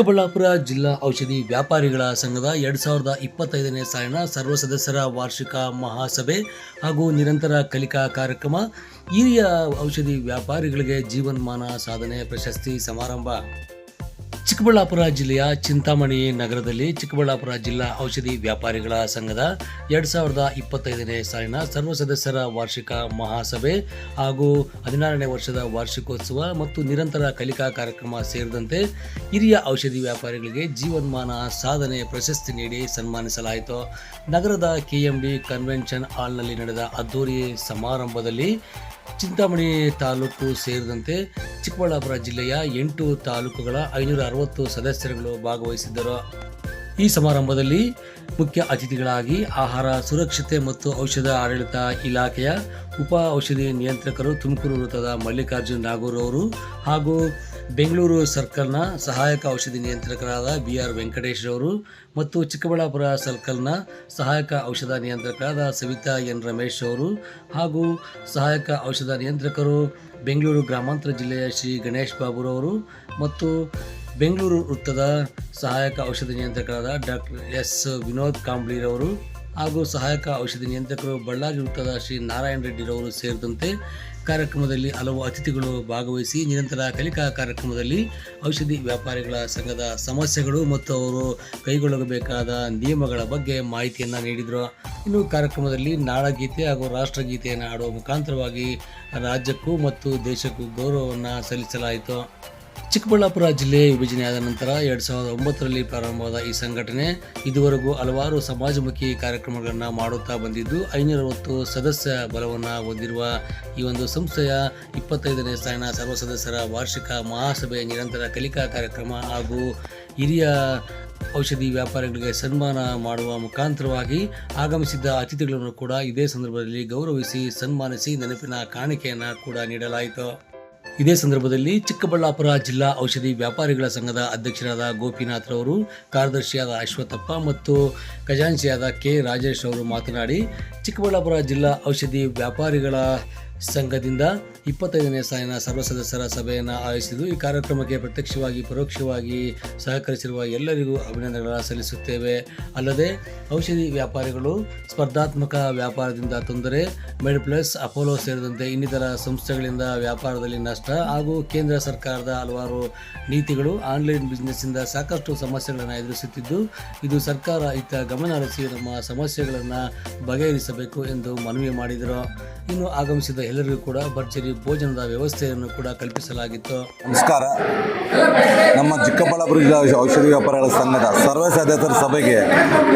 ಚಿಕ್ಕಬಳ್ಳಾಪುರ ಜಿಲ್ಲಾ ಔಷಧಿ ವ್ಯಾಪಾರಿಗಳ ಸಂಘದ ಎರಡು ಸಾವಿರದ ಇಪ್ಪತ್ತೈದನೇ ಸಾಲಿನ ಸರ್ವ ಸದಸ್ಯರ ವಾರ್ಷಿಕ ಮಹಾಸಭೆ ಹಾಗೂ ನಿರಂತರ ಕಲಿಕಾ ಕಾರ್ಯಕ್ರಮ, ಹಿರಿಯ ಔಷಧಿ ವ್ಯಾಪಾರಿಗಳಿಗೆ ಜೀವನ್ಮಾನ ಸಾಧನೆ ಪ್ರಶಸ್ತಿ ಸಮಾರಂಭ. ಚಿಕ್ಕಬಳ್ಳಾಪುರ ಜಿಲ್ಲೆಯ ಚಿಂತಾಮಣಿ ನಗರದಲ್ಲಿ ಚಿಕ್ಕಬಳ್ಳಾಪುರ ಜಿಲ್ಲಾ ಔಷಧಿ ವ್ಯಾಪಾರಿಗಳ ಸಂಘದ ಎರಡು ಸಾವಿರದ ಇಪ್ಪತ್ತೈದನೇ ಸಾಲಿನ ಸರ್ವ ಸದಸ್ಯರ ವಾರ್ಷಿಕ ಮಹಾಸಭೆ ಹಾಗೂ ಹದಿನಾರನೇ ವರ್ಷದ ವಾರ್ಷಿಕೋತ್ಸವ ಮತ್ತು ನಿರಂತರ ಕಲಿಕಾ ಕಾರ್ಯಕ್ರಮ ಸೇರಿದಂತೆ ಹಿರಿಯ ಔಷಧಿ ವ್ಯಾಪಾರಿಗಳಿಗೆ ಜೀವನ್ಮಾನ ಸಾಧನೆ ಪ್ರಶಸ್ತಿ ನೀಡಿ ಸನ್ಮಾನಿಸಲಾಯಿತು. ನಗರದ ಕೆಎಂಬಿ ಕನ್ವೆನ್ಷನ್ ಹಾಲ್ನಲ್ಲಿ ನಡೆದ ಅದ್ದೂರಿ ಸಮಾರಂಭದಲ್ಲಿ ಚಿಂತಾಮಣಿ ತಾಲೂಕು ಸೇರಿದಂತೆ ಚಿಕ್ಕಬಳ್ಳಾಪುರ ಜಿಲ್ಲೆಯ ಎಂಟು ತಾಲೂಕುಗಳ ಐನೂರ ಅರವತ್ತು ಸದಸ್ಯರುಗಳು ಭಾಗವಹಿಸಿದ್ದರು. ಈ ಸಮಾರಂಭದಲ್ಲಿ ಮುಖ್ಯ ಅತಿಥಿಗಳಾಗಿ ಆಹಾರ ಸುರಕ್ಷತೆ ಮತ್ತು ಔಷಧ ಆಡಳಿತ ಇಲಾಖೆಯ ಉಪ ಔಷಧಿ ನಿಯಂತ್ರಕರು ತುಮಕೂರು ವೃತ್ತದ ಮಲ್ಲಿಕಾರ್ಜುನ್ ನಾಗೂರ್ ಅವರು ಹಾಗೂ ಬೆಂಗಳೂರು ಸರ್ಕಲ್ನ ಸಹಾಯಕ ಔಷಧಿ ನಿಯಂತ್ರಕರಾದ ಬಿ ಆರ್ ವೆಂಕಟೇಶ್ ಅವರು ಮತ್ತು ಚಿಕ್ಕಬಳ್ಳಾಪುರ ಸರ್ಕಲ್ನ ಸಹಾಯಕ ಔಷಧ ನಿಯಂತ್ರಕರಾದ ಸವಿತಾ ಎನ್ ರಮೇಶ್ ಅವರು ಹಾಗೂ ಸಹಾಯಕ ಔಷಧ ನಿಯಂತ್ರಕರು ಬೆಂಗಳೂರು ಗ್ರಾಮಾಂತರ ಜಿಲ್ಲೆಯ ಶ್ರೀ ಗಣೇಶ್ ಬಾಬುರವರು ಮತ್ತು ಬೆಂಗಳೂರು ವೃತ್ತದ ಸಹಾಯಕ ಔಷಧ ನಿಯಂತ್ರಕರಾದ ಡಾಕ್ಟರ್ ಎಸ್ ವಿನೋದ್ ಕಾಂಬ್ಳಿರವರು ಹಾಗೂ ಸಹಾಯಕ ಔಷಧಿ ನಿಯಂತ್ರಕರು ಬಳ್ಳಾರಿ ವೃತ್ತದ ಶ್ರೀ ನಾರಾಯಣ ರೆಡ್ಡಿರವರು ಸೇರಿದಂತೆ ಕಾರ್ಯಕ್ರಮದಲ್ಲಿ ಹಲವು ಅತಿಥಿಗಳು ಭಾಗವಹಿಸಿ ನಿರಂತರ ಕಲಿಕಾ ಕಾರ್ಯಕ್ರಮದಲ್ಲಿ ಔಷಧಿ ವ್ಯಾಪಾರಿಗಳ ಸಂಘದ ಸಮಸ್ಯೆಗಳು ಮತ್ತು ಅವರು ಕೈಗೊಳ್ಳಬೇಕಾದ ನಿಯಮಗಳ ಬಗ್ಗೆ ಮಾಹಿತಿಯನ್ನು ನೀಡಿದರು. ಇನ್ನು ಕಾರ್ಯಕ್ರಮದಲ್ಲಿ ನಾಡಗೀತೆ ಹಾಗೂ ರಾಷ್ಟ್ರಗೀತೆಯನ್ನು ಆಡುವ ಮುಖಾಂತರವಾಗಿ ರಾಜ್ಯಕ್ಕೂ ಮತ್ತು ದೇಶಕ್ಕೂ ಗೌರವವನ್ನು ಸಲ್ಲಿಸಲಾಯಿತು. ಚಿಕ್ಕಬಳ್ಳಾಪುರ ಜಿಲ್ಲೆ ವಿಭಜನೆಯಾದ ನಂತರ ಎರಡು ಸಾವಿರದ ಒಂಬತ್ತರಲ್ಲಿ ಪ್ರಾರಂಭವಾದ ಈ ಸಂಘಟನೆ ಇದುವರೆಗೂ ಹಲವಾರು ಸಮಾಜಮುಖಿ ಕಾರ್ಯಕ್ರಮಗಳನ್ನು ಮಾಡುತ್ತಾ ಬಂದಿದ್ದು, ಐನೂರವತ್ತು ಸದಸ್ಯ ಬಲವನ್ನು ಹೊಂದಿರುವ ಈ ಒಂದು ಸಂಸ್ಥೆಯ ಇಪ್ಪತ್ತೈದನೇ ಸ್ಥಾನ ಸರ್ವ ಸದಸ್ಯರ ವಾರ್ಷಿಕ ಮಹಾಸಭೆ ನಿರಂತರ ಕಲಿಕಾ ಕಾರ್ಯಕ್ರಮ ಹಾಗೂ ಹಿರಿಯ ಔಷಧಿ ವ್ಯಾಪಾರಿಗಳಿಗೆ ಸನ್ಮಾನ ಮಾಡುವ ಮುಖಾಂತರವಾಗಿ ಆಗಮಿಸಿದ್ದ ಅತಿಥಿಗಳನ್ನು ಕೂಡ ಇದೇ ಸಂದರ್ಭದಲ್ಲಿ ಗೌರವಿಸಿ ಸನ್ಮಾನಿಸಿ ನೆನಪಿನ ಕಾಣಿಕೆಯನ್ನು ಕೂಡ ನೀಡಲಾಯಿತು. ಇದೇ ಸಂದರ್ಭದಲ್ಲಿ ಚಿಕ್ಕಬಳ್ಳಾಪುರ ಜಿಲ್ಲಾ ಔಷಧಿ ವ್ಯಾಪಾರಿಗಳ ಸಂಘದ ಅಧ್ಯಕ್ಷರಾದ ಗೋಪಿನಾಥ್ ರವರು, ಕಾರ್ಯದರ್ಶಿಯಾದ ಅಶ್ವತ್ಥಪ್ಪ ಮತ್ತು ಖಜಾಂಚಿಯಾದ ಕೆ ರಾಜೇಶ್ ಅವರು ಮಾತನಾಡಿ, ಚಿಕ್ಕಬಳ್ಳಾಪುರ ಜಿಲ್ಲಾ ಔಷಧಿ ವ್ಯಾಪಾರಿಗಳ ಸಂಘದಿಂದ ಇಪ್ಪತ್ತೈದನೇ ಸಾಲಿನ ಸರ್ವ ಸದಸ್ಯರ ಸಭೆಯನ್ನು ಆಯೋಜಿಸಿದ್ದು, ಈ ಕಾರ್ಯಕ್ರಮಕ್ಕೆ ಪ್ರತ್ಯಕ್ಷವಾಗಿ, ಪರೋಕ್ಷವಾಗಿ ಸಹಕರಿಸಿರುವ ಎಲ್ಲರಿಗೂ ಅಭಿನಂದನೆಗಳನ್ನು ಸಲ್ಲಿಸುತ್ತೇವೆ. ಅಲ್ಲದೆ, ಔಷಧಿ ವ್ಯಾಪಾರಿಗಳು, ಸ್ಪರ್ಧಾತ್ಮಕ ವ್ಯಾಪಾರದಿಂದ ತೊಂದರೆ, ಮೆಡ್ಪ್ಲಸ್, ಅಪೋಲೋ ಸೇರಿದಂತೆ ಇನ್ನಿತರ ಸಂಸ್ಥೆಗಳಿಂದ ವ್ಯಾಪಾರದಲ್ಲಿ ನಷ್ಟ ಹಾಗೂ ಕೇಂದ್ರ ಸರ್ಕಾರದ ಹಲವಾರು ನೀತಿಗಳು ಆನ್ಲೈನ್ ಬಿಸ್ನೆಸ್ಸಿಂದ ಸಾಕಷ್ಟು ಸಮಸ್ಯೆಗಳನ್ನು ಎದುರಿಸುತ್ತಿದ್ದು, ಇದು ಸರ್ಕಾರ ಇತ್ತ ಗಮನ ಹರಿಸಿ ನಮ್ಮ ಸಮಸ್ಯೆಗಳನ್ನು ಬಗೆಹರಿಸಬೇಕು ಎಂದು ಮನವಿ ಮಾಡಿದರು. ಇನ್ನು ಆಗಮಿಸಿದ ಎಲ್ಲರಿಗೂ ಕೂಡ ಭರ್ಜರಿ ಭೋಜನದ ವ್ಯವಸ್ಥೆಯನ್ನು ಕೂಡ ಕಲ್ಪಿಸಲಾಗಿತ್ತು. ನಮಸ್ಕಾರ. ನಮ್ಮ ಚಿಕ್ಕಬಳ್ಳಾಪುರ ಜಿಲ್ಲಾ ಔಷಧಿ ವ್ಯಾಪಾರಗಳ ಸಂಘದ ಸರ್ವ ಸದಸ್ಯರ ಸಭೆಗೆ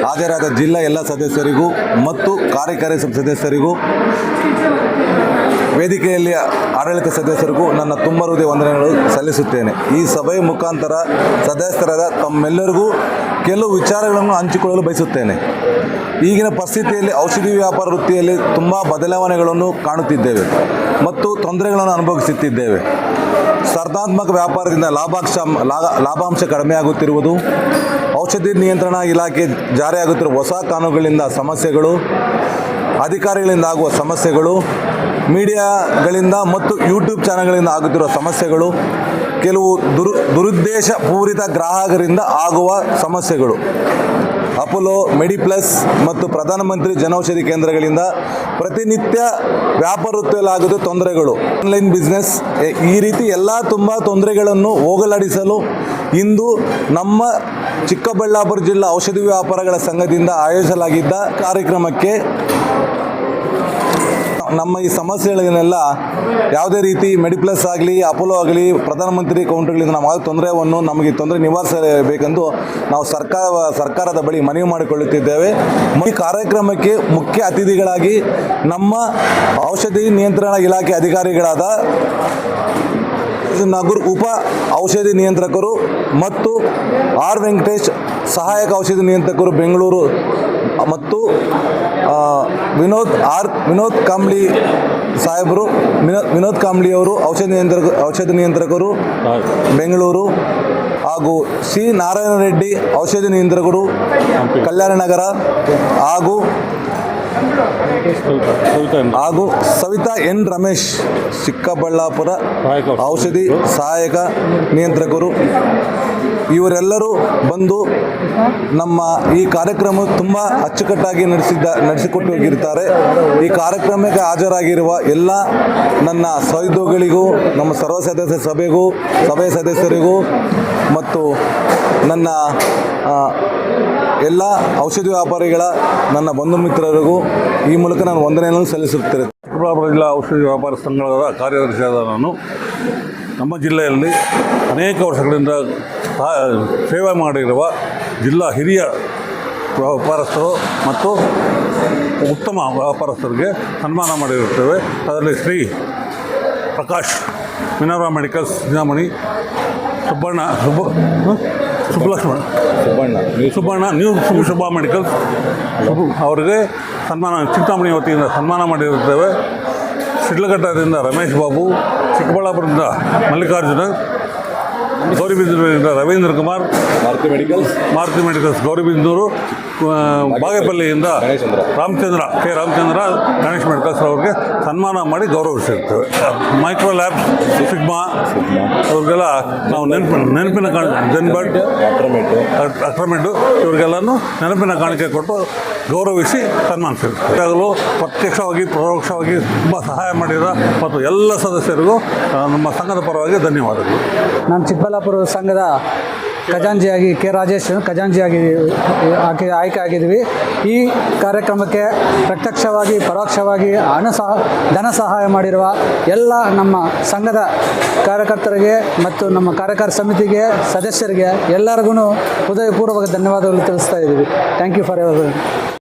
ಹಾಜರಾದ ಜಿಲ್ಲಾ ಎಲ್ಲ ಸದಸ್ಯರಿಗೂ ಮತ್ತು ಕಾರ್ಯಕಾರಿ ಸದಸ್ಯರಿಗೂ, ವೇದಿಕೆಯಲ್ಲಿ ಆಡಳಿತ ಸದಸ್ಯರಿಗೂ ನನ್ನ ತುಂಬ ಹೃದಯ ವಂದನೆಗಳು ಸಲ್ಲಿಸುತ್ತೇನೆ. ಈ ಸಭೆಯ ಮುಖಾಂತರ ಸದಸ್ಯರಾದ ತಮ್ಮೆಲ್ಲರಿಗೂ ಕೆಲವು ವಿಚಾರಗಳನ್ನು ಹಂಚಿಕೊಳ್ಳಲು ಬಯಸುತ್ತೇನೆ. ಈಗಿನ ಪರಿಸ್ಥಿತಿಯಲ್ಲಿ ಔಷಧಿ ವ್ಯಾಪಾರ ವೃತ್ತಿಯಲ್ಲಿ ತುಂಬ ಬದಲಾವಣೆಗಳನ್ನು ಕಾಣುತ್ತಿದ್ದೇವೆ ಮತ್ತು ತೊಂದರೆಗಳನ್ನು ಅನುಭವಿಸುತ್ತಿದ್ದೇವೆ. ಸ್ಪರ್ಧಾತ್ಮಕ ವ್ಯಾಪಾರದಿಂದ ಲಾಭಾಂಶ ಲಾಭಾಂಶ ಕಡಿಮೆಯಾಗುತ್ತಿರುವುದು, ಔಷಧಿ ನಿಯಂತ್ರಣ ಇಲಾಖೆ ಜಾರಿಯಾಗುತ್ತಿರುವ ಹೊಸ ಕಾನೂನುಗಳಿಂದ ಸಮಸ್ಯೆಗಳು, ಅಧಿಕಾರಿಗಳಿಂದ ಆಗುವ ಸಮಸ್ಯೆಗಳು, ಮೀಡಿಯಾಗಳಿಂದ ಮತ್ತು ಯೂಟ್ಯೂಬ್ ಚಾನಲ್ಗಳಿಂದ ಆಗುತ್ತಿರುವ ಸಮಸ್ಯೆಗಳು, ಕೆಲವು ದುರು ದುರುದ್ದೇಶ ಪೂರಿತ ಗ್ರಾಹಕರಿಂದ ಆಗುವ ಸಮಸ್ಯೆಗಳು. ಅಪೋಲೋ ಮೆಡಿಪ್ಲಸ್ ಮತ್ತು ಪ್ರಧಾನಮಂತ್ರಿ ಜನೌಷಧಿ ಕೇಂದ್ರಗಳಿಂದ ಪ್ರತಿನಿತ್ಯ ವ್ಯಾಪಾರ ವೃತ್ತಿಯಲ್ಲಾಗುವ ತೊಂದರೆಗಳು. ಆನ್ಲೈನ್ ಬಿಸ್ನೆಸ್ ಈ ರೀತಿ ಎಲ್ಲ ತುಂಬ ತೊಂದರೆಗಳನ್ನು ಹೋಗಲಾಡಿಸಲು ಇಂದು ನಮ್ಮ ಚಿಕ್ಕಬಳ್ಳಾಪುರ ಜಿಲ್ಲಾ ಔಷಧಿ ವ್ಯಾಪಾರಗಳ ಸಂಘದಿಂದ ಆಯೋಜಿಸಲಾಗಿದ್ದ ಕಾರ್ಯಕ್ರಮಕ್ಕೆ ನಮ್ಮ ಈ ಸಮಸ್ಯೆಗಳನ್ನೆಲ್ಲ ಯಾವುದೇ ರೀತಿ ಮೆಡಿಪ್ಲಸ್ ಆಗಲಿ, ಅಪೋಲೋ ಆಗಲಿ, ಪ್ರಧಾನಮಂತ್ರಿ ಕೌಂಟರ್ಗಳಿಂದ ನಮಗೆ ತೊಂದರೆಯನ್ನು, ನಮಗೆ ತೊಂದರೆ ನಿವಾರಿಸಬೇಕೆಂದು ನಾವು ಸರ್ಕಾರ, ಸರ್ಕಾರದ ಬಳಿ ಮನವಿ ಮಾಡಿಕೊಳ್ಳುತ್ತಿದ್ದೇವೆ. ಈ ಕಾರ್ಯಕ್ರಮಕ್ಕೆ ಮುಖ್ಯ ಅತಿಥಿಗಳಾಗಿ ನಮ್ಮ ಔಷಧಿ ನಿಯಂತ್ರಣ ಇಲಾಖೆ ಅಧಿಕಾರಿಗಳಾದ ನಗರ್ ಉಪ ಔಷಧಿ ನಿಯಂತ್ರಕರು ಮತ್ತು ಆರ್ ವೆಂಕಟೇಶ್ ಸಹಾಯಕ ಔಷಧಿ ನಿಯಂತ್ರಕರು ಬೆಂಗಳೂರು ಮತ್ತು ವಿನೋದ್ ಆರ್ ವಿನೋದ್ ಕಾಂಬ್ಳಿ ಸಾಹೇಬರು ವಿನೋದ್ ವಿನೋದ್ ಕಾಂಬ್ಳಿ ಅವರು ಔಷಧ ನಿಯಂತ್ರಕ ಔಷಧ ನಿಯಂತ್ರಕರು ಬೆಂಗಳೂರು ಹಾಗೂ ಸಿ ನಾರಾಯಣ ರೆಡ್ಡಿ ಔಷಧ ನಿಯಂತ್ರಕರು ಕಲ್ಯಾಣ ನಗರ ಹಾಗೂ ಹಾಗೂ ಸವಿತಾ ಎನ್ ರಮೇಶ್ ಚಿಕ್ಕಬಳ್ಳಾಪುರ ಔಷಧಿ ಸಹಾಯಕ ನಿಯಂತ್ರಕರು. ಇವರೆಲ್ಲರೂ ಬಂದು ನಮ್ಮ ಈ ಕಾರ್ಯಕ್ರಮ ತುಂಬ ಅಚ್ಚುಕಟ್ಟಾಗಿ ನಡೆಸಿದ್ದ ನಡೆಸಿಕೊಟ್ಟು ಹೋಗಿರ್ತಾರೆ. ಈ ಕಾರ್ಯಕ್ರಮಕ್ಕೆ ಹಾಜರಾಗಿರುವ ಎಲ್ಲ ನನ್ನ ಸಹೋದ್ಯೋಗಿಗಳಿಗೂ ನಮ್ಮ ಸರ್ವ ಸದಸ್ಯ ಸಭೆಗೂ ಸಭೆ ಸದಸ್ಯರಿಗೂ ಮತ್ತು ನನ್ನ ಎಲ್ಲ ಔಷಧಿ ವ್ಯಾಪಾರಿಗಳ, ನನ್ನ ಬಂಧು ಮಿತ್ರರಿಗೂ ಈ ಮೂಲಕ ನಾನು ವಂದನೆಯನ್ನು ಸಲ್ಲಿಸುತ್ತೇನೆ ಚಿಕ್ಕಬಳ್ಳಾಪುರ ಜಿಲ್ಲಾ ಔಷಧಿ ವ್ಯಾಪಾರ ಸಂಘದ ಕಾರ್ಯದರ್ಶಿಯಾದ ನಾನು ನಮ್ಮ ಜಿಲ್ಲೆಯಲ್ಲಿ ಅನೇಕ ವರ್ಷಗಳಿಂದ ಸೇವೆ ಮಾಡಿರುವ ಜಿಲ್ಲಾ ಹಿರಿಯ ವ್ಯಾಪಾರಸ್ಥರು ಮತ್ತು ಉತ್ತಮ ವ್ಯಾಪಾರಸ್ಥರಿಗೆ ಸನ್ಮಾನ ಮಾಡಿರುತ್ತೇವೆ ಅದರಲ್ಲಿ Shri Prakash Minerva medicals Chintamani Subbanna, Subba? Subbalakshmana Subbanna Subbanna new Shubha medicals. ಅವರಿಗೆ ಸನ್ಮಾನ ಚಿಂತಾಮಣಿ ವತಿಯಿಂದ ಸನ್ಮಾನ ಮಾಡಿರುತ್ತೇವೆ. ಶಿಡ್ಲಘಟ್ಟದಿಂದ ರಮೇಶ್ ಬಾಬು ಚಿಕ್ಕಬಳ್ಳಾಪುರದಿಂದ ಮಲ್ಲಿಕಾರ್ಜುನ ಗೌರಿಬಿದೂರಿನಿಂದ ರವೀಂದ್ರ ಕುಮಾರ್ ಮಾರುತಿ ಮೆಡಿಕಲ್ಸ್. ಮಾರುತಿ ಮೆಡಿಕಲ್ಸ್ ಗೌರಿಬಿದೂರು ಬಾಗೇಪಲ್ಲಿಯಿಂದ ರಾಮಚಂದ್ರ ಕೆ ರಾಮಚಂದ್ರ ಗಣೇಶ್ ಮೆಡಿಕಲ್ಸ್ ಅವ್ರಿಗೆ ಸನ್ಮಾನ ಮಾಡಿ ಗೌರವಿಸಿರ್ತೇವೆ ಮೈಕ್ರೋ ಲ್ಯಾಬ್ಸ್ ಸಿಗ್ಮಾ ಅವ್ರಿಗೆಲ್ಲ ನಾವು ನೆನಪಿನ ನೆನಪಿನ ಕಾಣ ಜನ್ಬಟ್ ಅಕ್ರಮೆಂಟು. ಇವ್ರಿಗೆಲ್ಲನೂ ನೆನಪಿನ ಕಾಣಿಕೆ ಕೊಟ್ಟು ಗೌರವಿಸಿ ಸನ್ಮಾನಿಸಿರ್ತೀವಿ ಈಗಾಗಲೂ ಪ್ರತ್ಯಕ್ಷವಾಗಿ ಪರೋಕ್ಷವಾಗಿ ತುಂಬ ಸಹಾಯ ಮಾಡಿದ ಮತ್ತು ಎಲ್ಲ ಸದಸ್ಯರಿಗೂ ನಮ್ಮ ಸಂಘದ ಪರವಾಗಿ ಧನ್ಯವಾದಗಳು. ನಾನು ಚಿಕ್ಕಬಳ್ಳಾಪುರ ಸಂಘದ ಖಜಾಂಜಿಯಾಗಿ ಕೆ ರಾಜೇಶ್ ಖಜಾಂಜಿಯಾಗಿ ಆಕೆ ಆಯ್ಕೆ ಆಗಿದ್ವಿ. ಈ ಕಾರ್ಯಕ್ರಮಕ್ಕೆ ಪ್ರತ್ಯಕ್ಷವಾಗಿ, ಪರೋಕ್ಷವಾಗಿ ಹಣ ಸಹ, ಧನ ಸಹಾಯ ಮಾಡಿರುವ ಎಲ್ಲ ನಮ್ಮ ಸಂಘದ ಕಾರ್ಯಕರ್ತರಿಗೆ ಮತ್ತು ನಮ್ಮ ಕಾರ್ಯಕಾರ ಸಮಿತಿಗೆ, ಸದಸ್ಯರಿಗೆ ಎಲ್ಲರಿಗೂ ಹೃದಯಪೂರ್ವಕ ಧನ್ಯವಾದಗಳು ತಿಳಿಸ್ತಾ ಇದ್ದೀವಿ. Thank you for ever